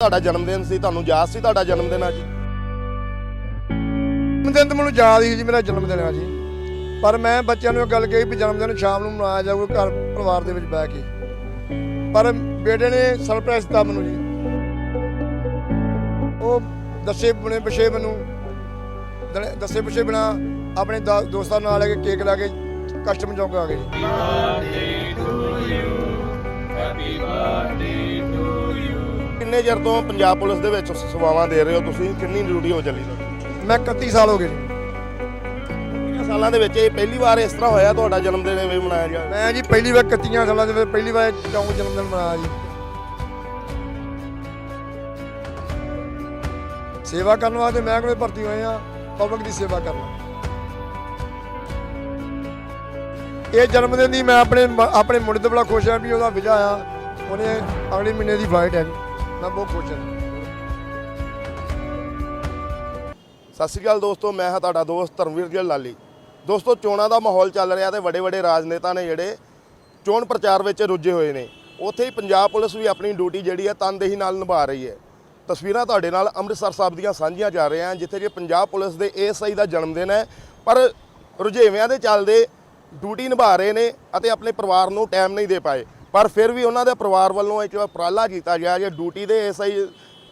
ਤੁਹਾਡਾ ਜਨਮ ਦਿਨ ਸੀ ਤੁਹਾਨੂੰ ਯਾਦ ਸੀ ਤੁਹਾਡਾ ਜਨਮ ਦਿਨ ਅੱਜ? ਜਨਮ ਦਿਨ ਤਾਂ ਮੈਨੂੰ ਯਾਦ ਹੀ ਜੀ ਮੇਰਾ ਜਨਮ ਦਿਨ ਆ ਜੀ। ਪਰ ਮੈਂ ਬੱਚਿਆਂ ਨੂੰ ਇਹ ਗੱਲ ਕਹੀ ਵੀ ਜਨਮ ਦਿਨ ਸ਼ਾਮ ਨੂੰ ਮਨਾਇਆ ਜਾਊਗਾ ਘਰ ਪਰਿਵਾਰ ਦੇ ਵਿੱਚ ਬਹਿ ਕੇ। ਪਰ ਬੇਟੇ ਨੇ ਸਰਪ੍ਰਾਈਜ਼ ਦਿੱਤਾ ਮੈਨੂੰ ਜੀ। ਉਹ ਦੱਸੇ ਬਣੇ ਪਿਛੇ ਮੈਨੂੰ ਦੱਸੇ ਪਿਛੇ ਬਿਨਾ ਆਪਣੇ ਦੋਸਤਾਂ ਨਾਲ ਲੈ ਕੇ ਕੇਕ ਲਾ ਕੇ ਕਸਟਮ ਚੌਂਕ ਆ ਗਏ ਜੀ। ਕਿੰਨੇ ਚਿਰ ਤੋਂ ਪੰਜਾਬ ਪੁਲਿਸ ਦੇ ਵਿੱਚ ਸੇਵਾਵਾਂ ਦੇ ਰਹੇ ਹੋ ਤੁਸੀਂ? ਕਿੰਨੀ ਡਿਊਟੀ ਹੋ ਚੱਲੀ ਤੁਹਾਡੀ? ਮੈਂ 31 ਸਾਲ ਹੋ ਗਏ ਜੀ। ਸਾਲਾਂ ਦੇ ਵਿੱਚ ਇਹ ਪਹਿਲੀ ਵਾਰ ਇਸ ਤਰ੍ਹਾਂ ਹੋਇਆ ਤੁਹਾਡਾ ਜਨਮ ਦਿਨ ਐਵੇਂ ਮਨਾਇਆ ਜਾ ਮੈਂ ਜੀ ਪਹਿਲੀ ਵਾਰ 31 ਸਾਲਾਂ ਦੇ ਵਿੱਚ ਪਹਿਲੀ ਵਾਰ ਚੌਂਕ ਜਨਮ ਦਿਨ ਮਨਾਇਆ ਜੀ। ਸੇਵਾ ਕਰਨ ਵਾਸਤੇ ਮੈਂ ਕੋਲੇ ਭਰਤੀ ਹੋਏ ਆ ਪਬਲਿਕ ਦੀ ਸੇਵਾ ਕਰਨਾ ਇਹ ਜਨਮ ਦਿਨ ਦੀ ਮੈਂ ਆਪਣੇ ਆਪਣੇ ਮੁੰਡੇ ਤੋਂ ਬੜਾ ਖੁਸ਼ ਹਾਂ ਵੀ ਉਹਦਾ ਵਿਜਾ ਆ। ਉਹਨੇ ਅਗਲੇ ਮਹੀਨੇ ਦੀ ਫਲਾਈਟ ਹੈ ਜੀ। ਮੈਂ ਬਹੁਤ ਖੁਸ਼ ਹਾਂ। ਸਤਿ ਸ਼੍ਰੀ ਅਕਾਲ ਦੋਸਤੋ, ਮੈਂ ਹਾਂ ਤੁਹਾਡਾ ਦੋਸਤ ਧਰਮਵੀਰ ਜੀ ਲਾਲੀ। ਦੋਸਤੋ, ਚੋਣਾਂ ਦਾ ਮਾਹੌਲ ਚੱਲ ਰਿਹਾ ਤੇ ਵੱਡੇ ਵੱਡੇ ਰਾਜਨੇਤਾ ਨੇ ਜਿਹੜੇ ਚੋਣ ਪ੍ਰਚਾਰ ਵਿੱਚ ਰੁੱਝੇ ਹੋਏ ਨੇ। ਉੱਥੇ ਹੀ ਪੰਜਾਬ ਪੁਲਿਸ ਵੀ ਆਪਣੀ ਡਿਊਟੀ ਜਿਹੜੀ ਹੈ ਤਨਦੇਹੀ ਨਾਲ ਨਿਭਾ ਰਹੀ ਹੈ। ਤਸਵੀਰਾਂ ਤੁਹਾਡੇ ਨਾਲ ਅੰਮ੍ਰਿਤਸਰ ਸਾਹਿਬ ਦੀਆਂ ਸਾਂਝੀਆਂ ਜਾ ਰਹੀਆਂ ਜਿੱਥੇ ਕਿ ਪੰਜਾਬ ਪੁਲਿਸ ਦੇ ਏਐਸਆਈ ਦਾ ਜਨਮ ਦਿਨ ਹੈ। ਪਰ ਰੁਝੇਵਿਆਂ ਦੇ ਚੱਲਦੇ ਡਿਊਟੀ ਨਿਭਾ ਰਹੇ ਨੇ ਅਤੇ ਆਪਣੇ ਪਰਿਵਾਰ ਨੂੰ ਟਾਈਮ ਨਹੀਂ ਦੇ ਪਾਏ। ਪਰ ਫਿਰ ਵੀ ਉਹਨਾਂ ਦੇ ਪਰਿਵਾਰ ਵੱਲੋਂ ਇੱਕ ਉਪਰਾਲਾ ਕੀਤਾ ਗਿਆ ਜੇ ਡਿਊਟੀ ਦੇ ਏਐਸਆਈ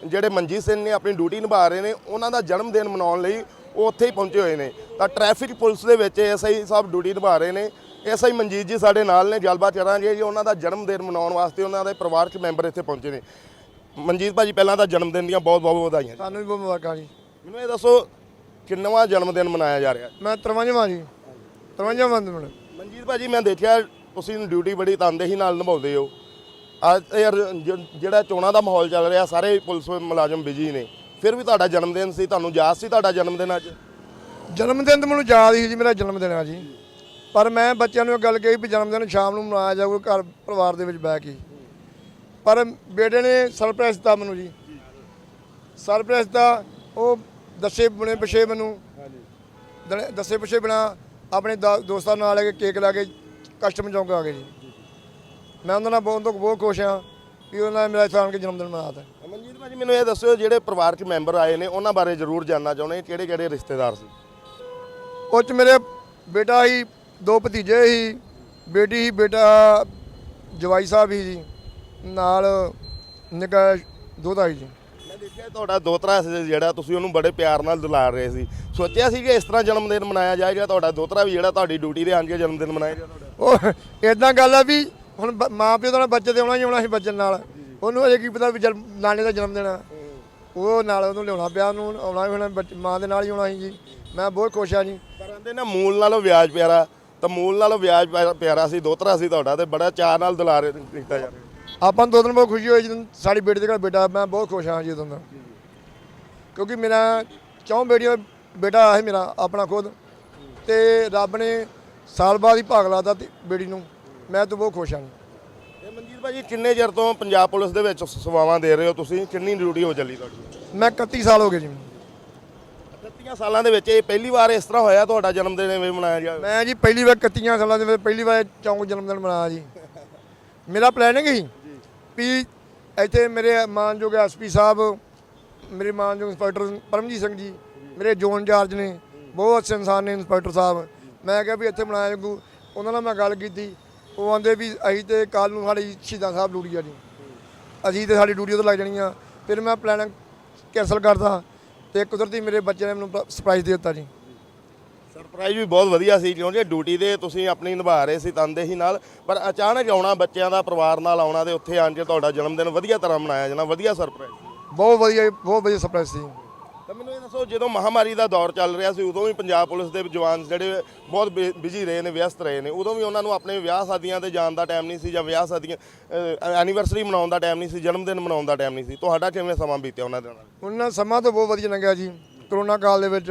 ਜਿਹੜੇ ਮਨਜੀਤ ਸਿੰਘ ਨੇ ਆਪਣੀ ਡਿਊਟੀ ਨਿਭਾ ਰਹੇ ਨੇ ਉਹਨਾਂ ਦਾ ਜਨਮ ਦਿਨ ਮਨਾਉਣ ਲਈ ਉਹ ਉੱਥੇ ਹੀ ਪਹੁੰਚੇ ਹੋਏ ਨੇ। ਤਾਂ ਟ੍ਰੈਫਿਕ ਪੁਲਿਸ ਦੇ ਵਿੱਚ ਐਸਆਈ ਸਾਹਿਬ ਡਿਊਟੀ ਨਿਭਾ ਰਹੇ ਨੇ। ਐਸਆਈ ਮਨਜੀਤ ਜੀ ਸਾਡੇ ਨਾਲ ਨੇ ਗੱਲਬਾਤ ਕਰਾਂਗੇ ਜੀ ਉਹਨਾਂ ਦਾ ਜਨਮ ਦਿਨ ਮਨਾਉਣ ਵਾਸਤੇ ਉਹਨਾਂ ਦੇ ਪਰਿਵਾਰਕ ਮੈਂਬਰ ਇੱਥੇ ਪਹੁੰਚੇ ਨੇ। ਮਨਜੀਤ ਭਾਜੀ ਪਹਿਲਾਂ ਤਾਂ ਜਨਮ ਦਿਨ ਦੀਆਂ ਬਹੁਤ ਬਹੁਤ ਵਧਾਈਆਂ। ਤੁਹਾਨੂੰ ਵੀ ਬਹੁਤ ਮੁਬਾਰਕਾਂ ਜੀ। ਮੈਨੂੰ ਇਹ ਦੱਸੋ ਕਿੰਨਵਾਂ ਜਨਮ ਦਿਨ ਮਨਾਇਆ ਜਾ ਰਿਹਾ? ਮੈਂ 53ਵਾਂ ਜੀ। 53ਵਾਂ ਦਿਨ ਮਨਜੀਤ ਭਾਜੀ ਮੈਂ ਦੇਖਿਆ ਤੁਸੀਂ ਡਿਊਟੀ ਬੜੀ ਤਨਦੇਹੀ ਨਾਲ ਨਿਭਾਉਂਦੇ ਹੋ। ਅੱਜ ਯਾਰ ਜਿਹੜਾ ਚੋਣਾਂ ਦਾ ਮਾਹੌਲ ਚੱਲ ਰਿਹਾ ਸਾਰੇ ਪੁਲਿਸ ਮੁਲਾਜ਼ਮ ਬਿਜ਼ੀ ਨੇ। ਫਿਰ ਵੀ ਤੁਹਾਡਾ ਜਨਮ ਦਿਨ ਸੀ ਤੁਹਾਨੂੰ ਯਾਦ ਸੀ ਤੁਹਾਡਾ ਜਨਮ ਦਿਨ ਅੱਜ? ਜਨਮ ਦਿਨ ਤਾਂ ਮੈਨੂੰ ਯਾਦ ਹੀ ਜੀ ਮੇਰਾ ਜਨਮ ਦਿਨ ਆ ਜੀ। ਪਰ ਮੈਂ ਬੱਚਿਆਂ ਨੂੰ ਇਹ ਗੱਲ ਕਹੀ ਵੀ ਜਨਮ ਦਿਨ ਸ਼ਾਮ ਨੂੰ ਮਨਾਇਆ ਜਾਊਗਾ ਘਰ ਪਰਿਵਾਰ ਦੇ ਵਿੱਚ ਬਹਿ ਕੇ। ਪਰ ਬੇਟੇ ਨੇ ਸਰਪ੍ਰਾਈਜ਼ ਦਿੱਤਾ ਮੈਨੂੰ ਜੀ। ਸਰਪ੍ਰਾਈਜ਼ ਦਿੱਤਾ ਉਹ ਦੱਸੇ ਬਣੇ ਪਿਛੇ ਮੈਨੂੰ। ਦੱਸੇ ਪਿਛੇ ਬਿਨਾ ਆਪਣੇ ਦਾ- ਦੋਸਤਾਂ ਨਾਲ ਲੈ ਕੇ ਕੇਕ ਲਾ ਕੇ ਕਸਟਮ ਚੌਂਕ ਆ ਗਏ ਜੀ। ਮੈਂ ਉਹਨਾਂ ਨਾਲ ਬਹੁਤ ਬਹੁਤ ਖੁਸ਼ ਹਾਂ ਵੀ ਉਹਨਾਂ ਨੇ ਮੇਰਾ ਆਣ ਕੇ ਜਨਮ ਦਿਨ ਮਨਾਤਾ। ਮਨਜੀਤ ਭਾਜੀ ਮੈਨੂੰ ਇਹ ਦੱਸਿਓ ਜਿਹੜੇ ਪਰਿਵਾਰਕ ਮੈਂਬਰ ਆਏ ਨੇ ਉਹਨਾਂ ਬਾਰੇ ਜ਼ਰੂਰ ਜਾਨਣਾ ਚਾਹੁੰਦੇ ਕਿਹੜੇ ਕਿਹੜੇ ਰਿਸ਼ਤੇਦਾਰ ਸੀ? ਉਹ ਚ ਮੇਰੇ ਬੇਟਾ ਹੀ ਦੋ ਭਤੀਜੇ ਹੀ ਬੇਟੀ ਹੀ ਬੇਟਾ ਜਵਾਈ ਸਾਹਿਬ ਹੀ ਜੀ ਨਾਲ ਨਿੱਕਾ ਦੋਤਾ ਹੀ ਜੀ। ਮੈਂ ਦੇਖਿਆ ਤੁਹਾਡਾ ਦੋਤਰਾ ਜਿਹੜਾ ਤੁਸੀਂ ਉਹਨੂੰ ਬੜੇ ਪਿਆਰ ਨਾਲ ਦੁਲਾਰ ਰਹੇ ਸੀ। ਸੋਚਿਆ ਸੀ ਕਿ ਇਸ ਤਰ੍ਹਾਂ ਜਨਮ ਦਿਨ ਮਨਾਇਆ ਜਾਏਗਾ ਤੁਹਾਡਾ ਦੋਤਰਾ ਵੀ ਜਿਹੜਾ ਤੁਹਾਡੀ ਡਿਊਟੀ ਦੇ ਆਣ ਕੇ ਜਨਮ ਦਿਨ ਮਨਾਏਗਾ ਤੁਹਾਡਾ? ਉਹ ਇਦਾਂ ਗੱਲ ਆ ਵੀ ਹੁਣ ਬ- ਮਾਂ ਪਿਓ ਦਾ ਨਾਲ ਬੱਚੇ ਤੇ ਆਉਣਾ ਹੀ ਆਉਣਾ ਸੀ ਬੱਚੇ ਨਾਲ। ਉਹਨੂੰ ਅਜੇ ਕੀ ਪਤਾ ਵੀ ਜਨਮ- ਨਾਨੇ ਦਾ ਜਨਮ ਦਿਨ ਆ। ਉਹ ਨਾਲ ਉਹਨੂੰ ਲਿਆਉਣਾ ਪਿਆ ਉਹਨੂੰ ਆਉਣਾ ਵੀ ਹੋਣਾ ਬੱਚ- ਮਾਂ ਦੇ ਨਾਲ ਹੀ ਆਉਣਾ ਸੀ ਜੀ। ਮੈਂ ਬਹੁਤ ਖੁਸ਼ ਆ ਜੀ। ਪਰ ਨਾ ਮੂਲ ਨਾਲੋਂ ਵਿਆਜ ਪਿਆਰਾ ਤਾਂ ਮੂਲ ਨਾਲੋਂ ਵਿਆਜ ਪਿਆ- ਪਿਆਰਾ ਸੀ ਦੋਤਰਾ ਸੀ ਤੁਹਾਡਾ ਤੇ ਬੜਾ ਚਾਅ ਨਾਲ ਦੁਲਾਰੇ ਕੀਤਾ ਜਾ ਰਿਹਾ। ਆਪਾਂ ਨੂੰ ਦੋ ਦਿਨ ਬਹੁਤ ਖੁਸ਼ੀ ਹੋਈ ਜਦੋਂ ਸਾਡੀ ਬੇਟੀ ਦੇ ਘਰ ਬੇਟਾ ਮੈਂ ਬਹੁਤ ਖੁਸ਼ ਹਾਂ ਜੀ ਉਦੋਂ ਦਾ। ਕਿਉਂਕਿ ਮੇਰਾ ਚੌਂ ਬੇਟੀਆਂ ਬੇਟਾ ਹੈ ਮੇਰਾ ਆਪਣਾ ਖੁਦ। ਤੇ ਰੱਬ ਨੇ ਸਾਲ ਬਾਅਦ ਹੀ ਭਾਗ ਲਾਤਾ ਤੇ ਬੇਟੀ ਨੂੰ। ਮੈਂ ਤਾਂ ਬਹੁਤ ਖੁਸ਼ ਹਾਂ। ਤੇ ਮਨਜੀਤ ਭਾਜੀ ਕਿੰਨੇ ਚਿਰ ਤੋਂ ਪੰਜਾਬ ਪੁਲਿਸ ਦੇ ਵਿੱਚ ਸੇਵਾਵਾਂ ਦੇ ਰਹੇ ਹੋ ਤੁਸੀਂ? ਕਿੰਨੀ ਡਿਊਟੀ ਹੋ ਚੱਲੀ ਤੁਹਾਡੀ? ਮੈਂ 31 ਸਾਲ ਹੋ ਗਏ ਜੀ। 31 ਸਾਲਾਂ ਦੇ ਵਿੱਚ ਇਹ ਪਹਿਲੀ ਵਾਰ ਇਸ ਤਰ੍ਹਾਂ ਹੋਇਆ ਤੁਹਾਡਾ ਜਨਮ ਦਿਨ ਐਵੇਂ ਮਨਾਇਆ ਜਾ ਮੈਂ ਜੀ ਪਹਿਲੀ ਵਾਰ 31 ਸਾਲਾਂ ਦੇ ਵਿੱਚ ਪਹਿਲੀ ਵਾਰ ਚੌਂਕ ਜਨਮ ਦਿਨ ਮਨਾਇਆ ਜੀ। ਮੇਰਾ ਪਲੈਨਿੰਗ ਸੀ ਵੀ ਇੱਥੇ ਮੇਰੇ ਮਾਨਯੋਗ ਐਸਪੀ ਸਾਹਿਬ ਮੇਰੇ ਮਾਨਯੋਗ ਇੰਸਪੈਕਟਰ ਪਰਮਜੀਤ ਸਿੰਘ ਜੀ ਮੇਰੇ ਜੋਨ ਜਾਰਜ ਨੇ ਬਹੁਤ ਅੱਛੇ ਇਨਸਾਨ ਨੇ ਇੰਸਪੈਕਟਰ ਸਾਹਿਬ। ਮੈਂ ਕਿਹਾ ਵੀ ਇੱਥੇ ਬਣਾਇਆ ਜਾਊ। ਉਹਨਾਂ ਨਾਲ ਮੈਂ ਗੱਲ ਕੀਤੀ। ਉਹ ਆਂਦੇ ਵੀ ਅਸੀਂ ਤੇ ਕੱਲ ਨੂੰ ਸਾਡੀ ਸ਼ਹੀਦਾਂ ਸਾਹਿਬ ਡਿਊਟੀ ਆ ਜੀ। ਅਸੀਂ ਤੇ ਸਾਡੀ ਡਿਊਟੀ ਉਦੋਂ ਲੱਗ ਜਾਣੀ ਆ। ਫਿਰ ਮੈਂ ਪਲਾਨ ਕੈਨਸਲ ਕਰਦਾ ਤੇ ਕੁਦਰਤੀ ਮੇਰੇ ਬੱਚੇ ਨੇ ਮੈਨੂੰ ਸਰਪ੍ਰਾਈਜ਼ ਦੇ ਦਿੱਤਾ ਜੀ। ਸਰਪ੍ਰਾਈਜ਼ ਵੀ ਬਹੁਤ ਵਧੀਆ ਸੀ ਕਿਉਂਕਿ ਡਿਊਟੀ ਦੇ ਤੁਸੀਂ ਆਪਣੀ ਨਿਭਾ ਰਹੇ ਸੀ ਤਨਦੇਹੀ ਨਾਲ। ਪਰ ਅਚਾਨਕ ਆਉਣਾ ਬੱਚਿਆਂ ਦਾ ਪਰਿਵਾਰ ਨਾਲ ਆਉਣਾ ਤੇ ਉੱਥੇ ਆਣ ਕੇ ਤੁਹਾਡਾ ਜਨਮ ਦਿਨ ਵਧੀਆ ਤਰ੍ਹਾਂ ਮਨਾਇਆ ਜਾਣਾ ਵਧੀਆ ਸਰਪ੍ਰਾਈਜ਼ ਬਹੁਤ ਵਧੀਆ ਬਹੁਤ ਵਧੀਆ ਸਰਪ੍ਰਾਈਜ਼ ਸੀ। ਤਾਂ ਮੈਨੂੰ ਇਹ ਦੱਸੋ, ਜਦੋਂ ਮਹਾਮਾਰੀ ਦਾ ਦੌਰ ਚੱਲ ਰਿਹਾ ਸੀ, ਉਦੋਂ ਵੀ ਪੰਜਾਬ ਪੁਲਿਸ ਦੇ ਜਵਾਨ ਜਿਹੜੇ ਬਹੁਤ ਬਿਜ਼ੀ ਰਹੇ ਨੇ, ਵਿਅਸਤ ਰਹੇ ਨੇ। ਉਦੋਂ ਵੀ ਉਹਨਾਂ ਨੂੰ ਆਪਣੇ ਵਿਆਹ ਸ਼ਾਦੀਆਂ ਤੇ ਜਾਣ ਦਾ ਟਾਈਮ ਨਹੀਂ ਸੀ, ਜਾਂ ਵਿਆਹ ਸ਼ਾਦੀਆਂ ਐਨੀਵਰਸਰੀ ਮਨਾਉਣ ਦਾ ਟਾਈਮ ਨਹੀਂ ਸੀ ਜਨਮ ਦਿਨ ਮਨਾਉਣ ਦਾ ਟਾਈਮ ਨਹੀਂ ਸੀ। ਤੁਹਾਡਾ ਕਿਵੇਂ ਸਮਾਂ ਬੀਤਿਆ ਉਹਨਾਂ ਦੇ? ਨਾਲ ਉਹਨਾਂ ਸਮਾਂ ਤਾਂ ਬਹੁਤ ਵਧੀਆ ਲੰਘਿਆ ਜੀ, ਕਰੋਨਾ ਕਾਲ ਦੇ ਵਿੱਚ।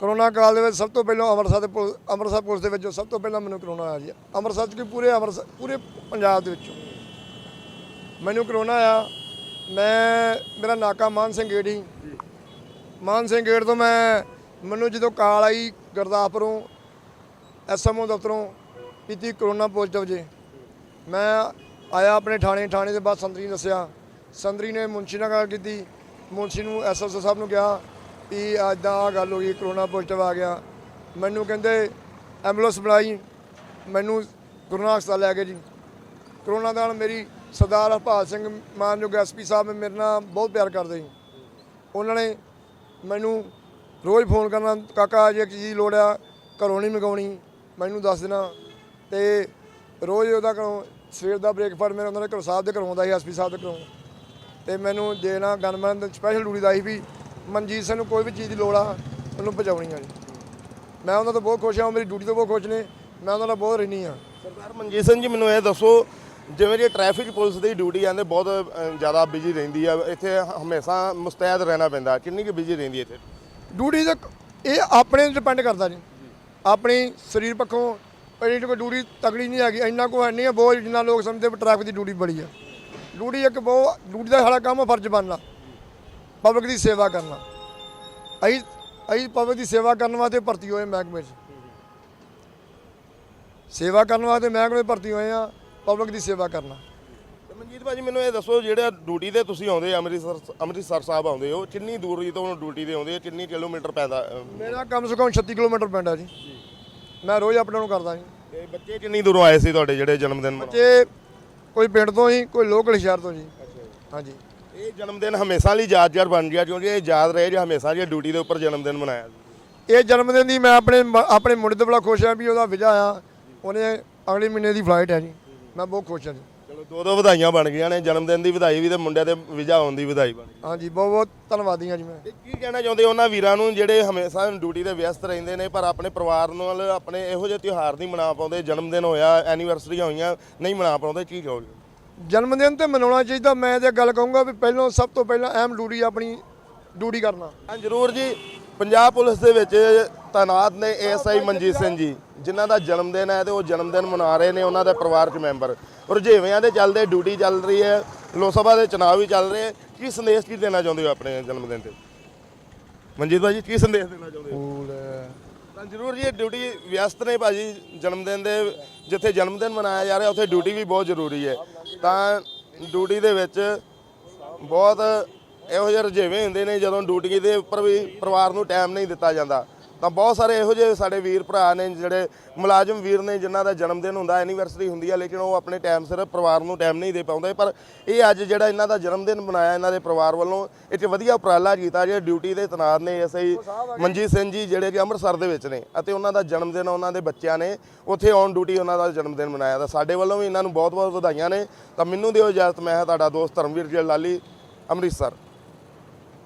ਕਰੋਨਾ ਕਾਲ ਦੇ ਵਿੱਚ ਸਭ ਤੋਂ ਪਹਿਲਾਂ ਅੰਮ੍ਰਿਤਸਰ ਦੇ ਪੁਲ- ਅੰਮ੍ਰਿਤਸਰ ਪੁਲਿਸ ਦੇ ਵਿੱਚੋਂ ਸਭ ਤੋਂ ਪਹਿਲਾਂ ਮੈਨੂੰ ਕਰੋਨਾ ਆਇਆ ਜੀ। ਅੰਮ੍ਰਿਤਸਰ ਚ ਕੀ ਪੂਰੇ ਅੰਮ੍ਰਿਤਸਰ, ਪੂਰੇ ਪੰਜਾਬ ਦੇ ਵਿੱਚੋਂ। ਮੈਨੂੰ ਕਰੋਨਾ ਆਇਆ। ਮੈਂ, ਮੇਰਾ ਨਾਕਾ ਮਾਨ ਸਿੰਘ ਗੇਟ ਮਾਨ ਸਿੰਘ ਗੇਟ ਤੋਂ ਮੈਂ, ਮੈਨੂੰ ਜਦੋਂ ਕਾਲ ਆਈ ਗੁਰਦਾਸਪੁਰੋਂ ਐਸਐਮਓ ਦਫ਼ਤਰੋਂ ਪੀਤੀ ਕਰੋਨਾ ਪੋਜ਼ਿਟਿਵ ਜੇ। ਮੈਂ ਆਇਆ ਆਪਣੇ ਥਾਣੇ ਥਾਣੇ ਦੇ ਬਾਅਦ ਸੰਤਰੀ ਦੱਸਿਆ। ਸੰਦਰੀ ਨੇ ਮੁਨਸ਼ੀ ਨਾਲ ਗੱਲ ਕੀਤੀ। ਮੁਨਸ਼ੀ ਨੂੰ ਐਸਐਸਓ ਸਾਹਿਬ ਨੂੰ ਕਿਹਾ ਵੀ ਅੱਜ ਆਹ ਗੱਲ ਹੋ ਗਈ, ਕਰੋਨਾ ਪੋਜ਼ਿਟਿਵ ਆ ਗਿਆ। ਮੈਨੂੰ ਕਹਿੰਦੇ ਐਂਬੂਲੈਂਸ ਬਣਾਈ ਮੈਨੂੰ ਗੁਰੂ ਨਾਨਕ ਹਸਪਤਾਲ ਲੈ ਗਏ ਜੀ। ਕਰੋਨਾ ਦੌਰਾਨ ਮੇਰੀ ਸਰਦਾਰ ਹਰਪਾਲ ਸਿੰਘ ਮਾਨਯੋਗ ਐਸਪੀ ਸਾਹਿਬ ਮੇਰੇ ਨਾਲ ਬਹੁਤ ਪਿਆਰ ਕਰਦੇ ਜੀ ਉਹਨਾਂ ਨੇ ਮੈਨੂੰ ਰੋਜ਼ ਫੋਨ ਕਰਨਾ, ਕਾਕਾ ਜੇ ਕਿਸੇ ਦੀ ਲੋੜ ਆ, ਘਰੋਂ ਨਹੀਂ ਮੰਗਾਉਣੀ ਮੈਨੂੰ ਦੱਸ ਦੇਣਾ। ਤੇ ਰੋਜ਼ ਉਹਦਾ ਘਰੋਂ ਸਵੇਰ ਦਾ ਬ੍ਰੇਕਫਾਸਟ ਮੇਰੇ ਉਹਨਾਂ ਦੇ ਘਰੋਂ ਸਾਹਿਬ ਦੇ ਘਰੋਂ ਆਉਂਦਾ ਸੀ ਐਸਪੀ ਸਾਹਿਬ ਦੇ ਘਰੋਂ। ਤੇ ਮੈਨੂੰ ਦੇਣਾ ਗਨਮੈਨ ਸਪੈਸ਼ਲ ਡਿਊਟੀ ਦਾ ਸੀ ਵੀ ਮਨਜੀਤ ਸਿੰਘ ਨੂੰ ਕੋਈ ਵੀ ਚੀਜ਼ ਦੀ ਲੋੜ ਆ, ਉਹਨੂੰ ਪਹੁੰਚਾਉਣੀ ਆ ਮੈਂ ਉਹਨਾਂ ਤੋਂ ਬਹੁਤ ਖੁਸ਼ ਹਾਂ ਮੇਰੀ ਡਿਊਟੀ ਤੋਂ ਬਹੁਤ ਖੁਸ਼ ਨੇ, ਮੈਂ ਉਹਨਾਂ ਦਾ ਬਹੁਤ ਰਹਿਣੀ ਆ। ਸਰਦਾਰ ਮਨਜੀਤ ਸਿੰਘ ਜੀ, ਮੈਨੂੰ ਇਹ ਦੱਸੋ ਜਿਵੇਂ ਜੇ ਟ੍ਰੈਫਿਕ ਪੁਲਿਸ ਦੀ ਡਿਊਟੀ ਆਂਦੇ ਬਹੁਤ ਜ਼ਿਆਦਾ ਬਿਜ਼ੀ ਰਹਿੰਦੀ ਆ। ਇੱਥੇ ਹਮੇਸ਼ਾ ਮੁਸਤੈਦ ਰਹਿਣਾ ਪੈਂਦਾ, ਕਿੰਨੀ ਕੁ ਬਿਜ਼ੀ ਰਹਿੰਦੀ ਇੱਥੇ? ਡਿਊਟੀ ਦਾ ਇਹ ਆਪਣੇ ਤੇ ਡਿਪੈਂਡ ਕਰਦਾ ਜੀ। ਆਪਣੀ ਸਰੀਰ ਪੱਖੋਂ, ਇਹਦੀ ਕੋਈ ਡਿਊਟੀ ਤਕੜੀ ਨਹੀਂ ਹੈਗੀ, ਇੰਨਾ ਕੋ ਹੈ ਨਹੀਂ ਹੈ ਬਹੁਤ ਜਿੰਨਾ ਲੋਕ ਸਮਝਦੇ ਵੀ ਟ੍ਰੈਫਿਕ ਦੀ ਡਿਊਟੀ ਬੜੀ ਆ। ਡਿਊਟੀ ਇੱਕ ਬਹੁਤ ਡਿਊਟੀ ਦਾ ਸਾਡਾ ਕੰਮ ਫਰਜ਼ ਬਣਨਾ ਪਬਲਿਕ ਦੀ ਸੇਵਾ ਕਰਨਾ। ਅਸੀਂ ਅਸੀਂ ਪਬਲਿਕ ਦੀ ਸੇਵਾ ਕਰਨ ਵਾਸਤੇ ਭਰਤੀ ਹੋਏ ਮਹਿਕਮੇ 'ਚ। ਸੇਵਾ ਕਰਨ ਵਾਸਤੇ ਮਹਿਕਮੇ 'ਚ ਭਰਤੀ ਹੋਏ ਆ ਪਬਲਿਕ ਦੀ ਸੇਵਾ ਕਰਨਾ। ਤੇ ਮਨਜੀਤ ਭਾਜੀ ਮੈਨੂੰ ਇਹ ਦੱਸੋ ਜਿਹੜਾ ਡਿਊਟੀ ਤੇ ਤੁਸੀਂ ਆਉਂਦੇ ਅੰਮ੍ਰਿਤਸਰ ਅੰਮ੍ਰਿਤਸਰ ਸਾਹਿਬ ਆਉਂਦੇ ਹੋ ਕਿੰਨੀ ਦੂਰੀ ਤੋਂ ਡਿਊਟੀ ਤੇ ਆਉਂਦੇ ਆ ਕਿੰਨੀ ਕਿਲੋਮੀਟਰ ਪੈਂਦਾ ਮੇਰਾ ਕਮ ਸੇ ਕਮ 36 ਕਿਲੋਮੀਟਰ ਆ ਜੀ। ਮੈਂ ਰੋਜ਼ ਅਪ ਡਾਊਨ ਕਰਦਾ ਜੀ। ਤੇ ਬੱਚੇ ਕਿੰਨੀ ਦੂਰੋਂ ਆਏ ਸੀ ਤੁਹਾਡੇ ਜਿਹੜੇ ਜਨਮ ਦਿਨ ਬੱਚੇ ਕੋਈ ਪਿੰਡ ਤੋਂ ਹੀ ਕੋਈ ਲੋਕਲ ਸ਼ਹਿਰ ਤੋਂ ਜੀ। ਹਾਂਜੀ। ਇਹ ਜਨਮ ਦਿਨ ਹਮੇਸ਼ਾ ਲਈ ਯਾਦਗਾਰ ਬਣ ਗਿਆ ਕਿਉਂਕਿ ਇਹ ਯਾਦ ਰਹੇ ਜੇ ਹਮੇਸ਼ਾ ਜੀ ਡਿਊਟੀ ਦੇ ਉੱਪਰ ਜਨਮ ਦਿਨ ਮਨਾਇਆ ਇਹ ਜਨਮ ਦਿਨ ਦੀ ਮੈਂ ਆਪਣੇ ਆਪਣੇ ਮੁੰਡੇ ਤੋਂ ਬੜਾ ਖੁਸ਼ ਹਾਂ ਵੀ ਉਹਦਾ ਵਿਜਾ ਆ। ਉਹਨੇ ਅਗਲੇ ਮਹੀਨੇ ਦੀ ਫਲਾਈਟ ਹੈ ਜੀ। ਮੈਂ ਬਹੁਤ ਖੁਸ਼ ਹਾਂ ਜੀ। ਚਲੋ ਦੋ ਦੋ ਵਧਾਈਆਂ ਬਣ ਗਈਆਂ ਨੇ ਜਨਮ ਦਿਨ ਦੀ ਵਧਾਈ ਵੀ ਤੇ ਮੁੰਡੇ ਦੇ ਵਿਜਾ ਹੋਣ ਦੀ ਵਧਾਈ ਬਣ ਗਈ। ਹਾਂਜੀ ਬਹੁਤ ਬਹੁਤ ਧੰਨਵਾਦੀ ਹਾਂ ਜੀ ਮੈਂ। ਤੇ ਕੀ ਕਹਿਣਾ ਚਾਹੁੰਦੇ ਉਹਨਾਂ ਵੀਰਾਂ ਨੂੰ ਜਿਹੜੇ ਹਮੇਸ਼ਾ ਡਿਊਟੀ ਤੇ ਵਿਅਸਤ ਰਹਿੰਦੇ ਨੇ ਪਰ ਆਪਣੇ ਪਰਿਵਾਰ ਨਾਲ ਆਪਣੇ ਇਹੋ ਜਿਹੇ ਤਿਉਹਾਰ ਨਹੀਂ ਮਨਾ ਪਾਉਂਦੇ ਜਨਮ ਦਿਨ ਹੋਇਆ ਐਨੀਵਰਸਰੀਆਂ ਹੋਈਆਂ ਨਹੀਂ ਮਨਾ ਪਾਉਂਦੇ ਕੀ ਕਹੋਗੇ? ਜਨਮ ਦਿਨ ਤੇ ਮਨਾਉਣਾ ਚਾਹੀਦਾ ਮੈਂ ਤੇ ਗੱਲ ਕਹੂੰਗਾ ਵੀ ਪਹਿਲਾਂ ਸਭ ਤੋਂ ਪਹਿਲਾਂ ਅਹਿਮ ਡਿਊਟੀ ਆਪਣੀ ਡਿਊਟੀ ਕਰਨਾ। ਹਾਂ ਜਰੂਰ ਜੀ। ਪੰਜਾਬ ਪੁਲਿਸ ਦੇ ਵਿੱਚ ਤਾਇਨਾਤ ਨੇ ਏਐਸਆਈ ਮਨਜੀਤ ਸਿੰਘ ਜੀ। ਜਿਨ੍ਹਾਂ ਦਾ ਜਨਮ ਦਿਨ ਹੈ ਤੇ ਉਹ ਜਨਮ ਦਿਨ ਮਨਾ ਰਹੇ ਨੇ ਉਹਨਾਂ ਦੇ ਪਰਿਵਾਰਕ ਮੈਂਬਰ। ਰੁਝੇਵਿਆਂ ਦੇ ਚੱਲਦੇ ਡਿਊਟੀ ਚੱਲ ਰਹੀ ਹੈ ਲੋਕ ਸਭਾ ਦੇ ਚੁਣਾਵ ਵੀ ਚੱਲ ਰਹੇ ਕੀ ਸੰਦੇਸ਼ ਕੀ ਦੇਣਾ ਚਾਹੁੰਦੇ ਹੋ ਆਪਣੇ ਜਨਮ ਦਿਨ ਤੇ? ਮਨਜੀਤ ਭਾਜੀ ਕੀ ਸੰਦੇਸ਼ ਦੇਣਾ ਚਾਹੁੰਦੇ ਹੋ? ਤਾਂ ਜ਼ਰੂਰ ਜੀ ਡਿਊਟੀ ਵਿਅਸਤ ਨੇ ਭਾਜੀ ਜਨਮ ਦਿਨ ਦੇ ਜਿੱਥੇ ਜਨਮ ਦਿਨ ਮਨਾਇਆ ਜਾ ਰਿਹਾ ਉੱਥੇ ਡਿਊਟੀ ਵੀ ਬਹੁਤ ਜ਼ਰੂਰੀ ਹੈ। ਤਾਂ ਡਿਊਟੀ ਦੇ ਵਿੱਚ ਬਹੁਤ ਇਹੋ ਜਿਹੇ ਰੁਝੇਵੇਂ ਹੁੰਦੇ ਨੇ ਜਦੋਂ ਡਿਊਟੀ ਦੇ ਉੱਪਰ ਵੀ ਪਰਿਵਾਰ ਨੂੰ ਟਾਈਮ ਨਹੀਂ ਦਿੱਤਾ ਜਾਂਦਾ। ਤਾਂ ਬਹੁਤ ਸਾਰੇ ਇਹੋ ਜਿਹੇ ਸਾਡੇ ਵੀਰ ਭਰਾ ਨੇ ਜਿਹੜੇ ਮੁਲਾਜ਼ਮ ਵੀਰ ਨੇ ਜਿਨ੍ਹਾਂ ਦਾ ਜਨਮ ਦਿਨ ਹੁੰਦਾ ਐਨੀਵਰਸਰੀ ਹੁੰਦੀ ਹੈ ਲੇਕਿਨ ਉਹ ਆਪਣੇ ਟਾਈਮ ਸਿਰ ਪਰਿਵਾਰ ਨੂੰ ਟਾਈਮ ਨਹੀਂ ਦੇ ਪਾਉਂਦੇ, ਪਰ ਇਹ ਅੱਜ ਜਿਹੜਾ ਇਹਨਾਂ ਦਾ ਜਨਮ ਦਿਨ ਮਨਾਇਆ ਇਹਨਾਂ ਦੇ ਪਰਿਵਾਰ ਵੱਲੋਂ ਇੱਕ ਵਧੀਆ ਉਪਰਾਲਾ ਕੀਤਾ ਜਿਹੜੇ ਡਿਊਟੀ ਦੇ ਤਨਾਤ ਨੇ ਐਸਆਈ ਮਨਜੀਤ ਸਿੰਘ ਜੀ ਜਿਹੜੇ ਕਿ ਅੰਮ੍ਰਿਤਸਰ ਦੇ ਵਿੱਚ ਨੇ, ਅਤੇ ਉਹਨਾਂ ਦਾ ਜਨਮ ਦਿਨ ਉਹਨਾਂ ਦੇ ਬੱਚਿਆਂ ਨੇ, ਉੱਥੇ ਔਨ ਡਿਊਟੀ ਉਹਨਾਂ ਦਾ ਜਨਮ ਦਿਨ ਮਨਾਇਆ। ਤਾਂ ਸਾਡੇ ਵੱਲੋਂ ਵੀ ਇਹਨਾਂ ਨੂੰ ਬਹੁਤ ਬਹੁਤ ਵਧਾਈਆਂ ਨੇ। ਤਾਂ ਮੈਨੂੰ ਦਿਓ ਇਜਾਜ਼ਤ, ਮੈਂ ਹਾਂ ਤੁਹਾਡਾ ਦੋਸਤ ਧਰਮਵੀਰ ਜੀ ਲਾਲੀ, ਅੰਮ੍ਰਿਤਸਰ।